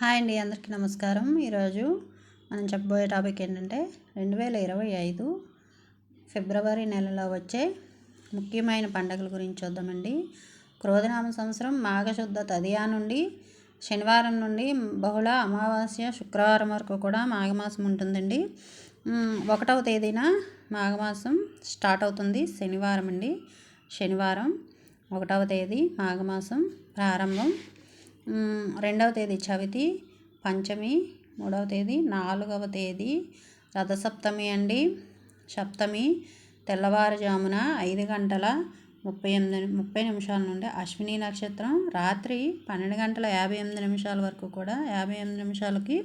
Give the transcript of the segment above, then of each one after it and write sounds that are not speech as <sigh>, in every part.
Hi అండి అందరికీ నమస్కారం. ఈరోజు మనం చెప్పబోయే టాపిక్ ఏంటంటే రెండు వేల ఇరవై ఐదు ఫిబ్రవరి నెలలో వచ్చే ముఖ్యమైన పండుగల గురించి చూద్దామండి. క్రోధనామ సంవత్సరం మాఘశుద్ధ తదియా నుండి శనివారం నుండి బహుళ అమావాస్య శుక్రవారం వరకు కూడా మాఘమాసం ఉంటుందండి. ఒకటవ తేదీన మాఘమాసం స్టార్ట్ అవుతుంది శనివారం అండి. శనివారం ఒకటవ తేదీ మాఘమాసం ప్రారంభం. రెండవ తేదీ చవితి పంచమి మూడవ తేదీ నాలుగవ తేదీ రథసప్తమి అండి. సప్తమి తెల్లవారుజామున ఐదు గంటల ముప్పై ఎనిమిది ముప్పై నిమిషాల నుండి అశ్విని నక్షత్రం రాత్రి పన్నెండు గంటల యాభై ఎనిమిది నిమిషాల వరకు కూడా యాభై ఎనిమిది నిమిషాలకి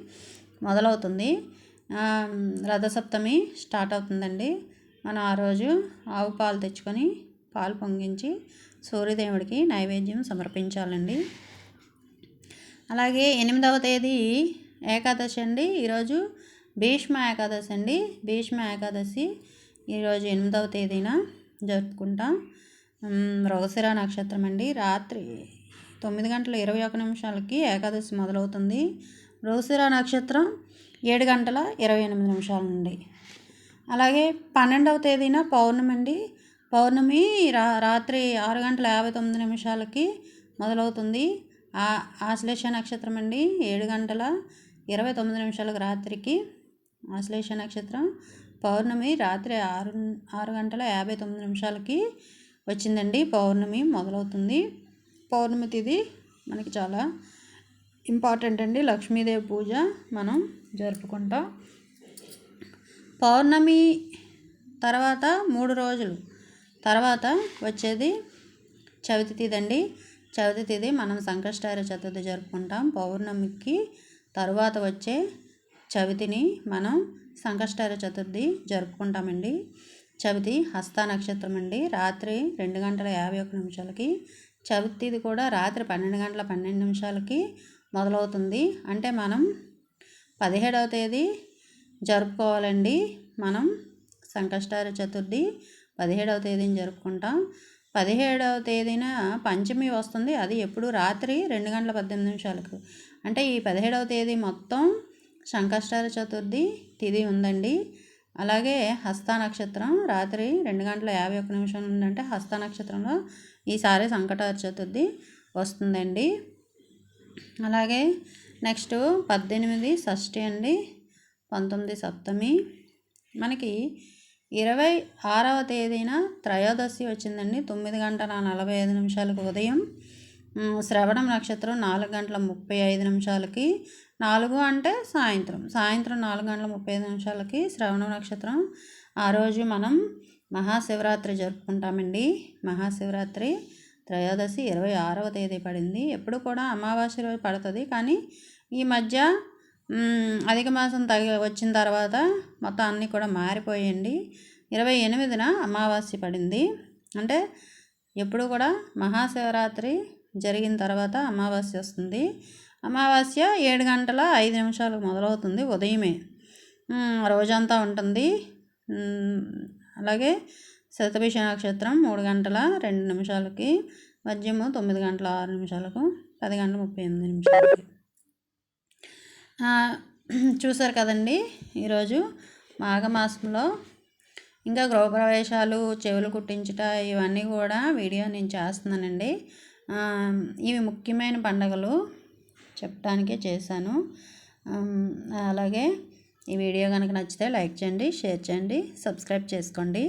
మొదలవుతుంది. రథసప్తమి స్టార్ట్ అవుతుందండి. మనం ఆ రోజు ఆవు పాలు తెచ్చుకొని పాలు పొంగించి సూర్యదేవుడికి నైవేద్యం సమర్పించాలండి. అలాగే ఎనిమిదవ తేదీ ఏకాదశి అండి. ఈరోజు భీష్మ ఏకాదశి అండి. భీష్మ ఏకాదశి ఈరోజు ఎనిమిదవ తేదీన జరుపుకుంటాం. రోగశిర నక్షత్రం అండి. రాత్రి తొమ్మిది గంటల ఇరవై ఒక నిమిషాలకి ఏకాదశి మొదలవుతుంది. రోగశిర నక్షత్రం ఏడు గంటల ఇరవై ఎనిమిది నిమిషాల నుండి. అలాగే పన్నెండవ తేదీన పౌర్ణమి అండి. పౌర్ణమి రా రాత్రి ఆరు గంటల యాభై తొమ్మిది నిమిషాలకి మొదలవుతుంది. ఆశ్లేష నక్షత్రం అండి. ఏడు గంటల ఇరవై తొమ్మిది నిమిషాలకు రాత్రికి ఆశ్లేష నక్షత్రం. పౌర్ణమి రాత్రి ఆరు ఆరు గంటల యాభై తొమ్మిది నిమిషాలకి వచ్చిందండి. పౌర్ణమి మొదలవుతుంది. పౌర్ణమి తిది మనకి చాలా ఇంపార్టెంట్ అండి. లక్ష్మీదేవి పూజ మనం జరుపుకుంటాం. పౌర్ణమి తర్వాత మూడు రోజులు. తర్వాత వచ్చేది చవితి తిదండి. చవితి తిథి మనం సంకష్టార చతుర్థి జరుపుకుంటాం. పౌర్ణమికి తరువాత వచ్చే చవితిని మనం సంకష్టార చతుర్థి జరుపుకుంటామండి. చవితి హస్త నక్షత్రం అండి. రాత్రి రెండు గంటల యాభై ఒక నిమిషాలకి చవితిది కూడా రాత్రి పన్నెండు గంటల పన్నెండు నిమిషాలకి మొదలవుతుంది. అంటే మనం పదిహేడవ తేదీ జరుపుకోవాలండి. మనం సంకష్టార చతుర్థి పదిహేడవ తేదీని జరుపుకుంటాం. పదిహేడవ తేదీన పంచమి వస్తుంది. అది ఎప్పుడు? రాత్రి రెండు గంటల పద్దెనిమిది నిమిషాలకు. అంటే ఈ పదిహేడవ తేదీ మొత్తం శంకష్టార చతుర్థి తిథి ఉందండి. అలాగే హస్త నక్షత్రం రాత్రి రెండు గంటల యాభై ఒక్క నిమిషం ఉందంటే హస్త నక్షత్రంలో ఈసారి సంకటార చతుర్థి వస్తుందండి. అలాగే నెక్స్ట్ పద్దెనిమిది షష్ఠి అండి. పంతొమ్మిది సప్తమి. మనకి ఇరవై ఆరవ తేదీన త్రయోదశి వచ్చిందండి. తొమ్మిది గంటల నలభై ఐదు నిమిషాలకు ఉదయం శ్రవణం నక్షత్రం నాలుగు గంటల ముప్పై ఐదు నిమిషాలకి నాలుగు అంటే సాయంత్రం. సాయంత్రం నాలుగు గంటల ముప్పై ఐదు నిమిషాలకి శ్రవణం నక్షత్రం. ఆ రోజు మనం మహాశివరాత్రి జరుపుకుంటామండి. మహాశివరాత్రి త్రయోదశి ఇరవై ఆరవ తేదీ పడింది. ఎప్పుడు కూడా అమావాస్య రోజు పడుతుంది. కానీ ఈ మధ్య అధిక మాసం తగి వచ్చిన తర్వాత మొత్తం అన్నీ కూడా మారిపోయండి. ఇరవై ఎనిమిదిన అమావాస్య పడింది. అంటే ఎప్పుడు కూడా మహాశివరాత్రి జరిగిన తర్వాత అమావాస్య వస్తుంది. అమావాస్య ఏడు గంటల ఐదు నిమిషాలకు మొదలవుతుంది ఉదయమే. రోజంతా ఉంటుంది. అలాగే శతభిష నక్షత్రం మూడు గంటల రెండు నిమిషాలకి మధ్యము తొమ్మిది గంటల ఆరు నిమిషాలకు పది గంటల ముప్పై ఎనిమిది నిమిషాలకి. <clears throat> చూసారు కదండి ఈరోజు మాఘమాసంలో. ఇంకా గృహప్రవేశాలు చెవులు కుట్టించుట ఇవన్నీ కూడా వీడియో నేను చేస్తున్నానండి. ఇవి ముఖ్యమైన పండగలు చెప్పడానికే చేశాను. అలాగే ఈ వీడియో కనుక నచ్చితే లైక్ చేయండి షేర్ చేయండి సబ్స్క్రైబ్ చేసుకోండి.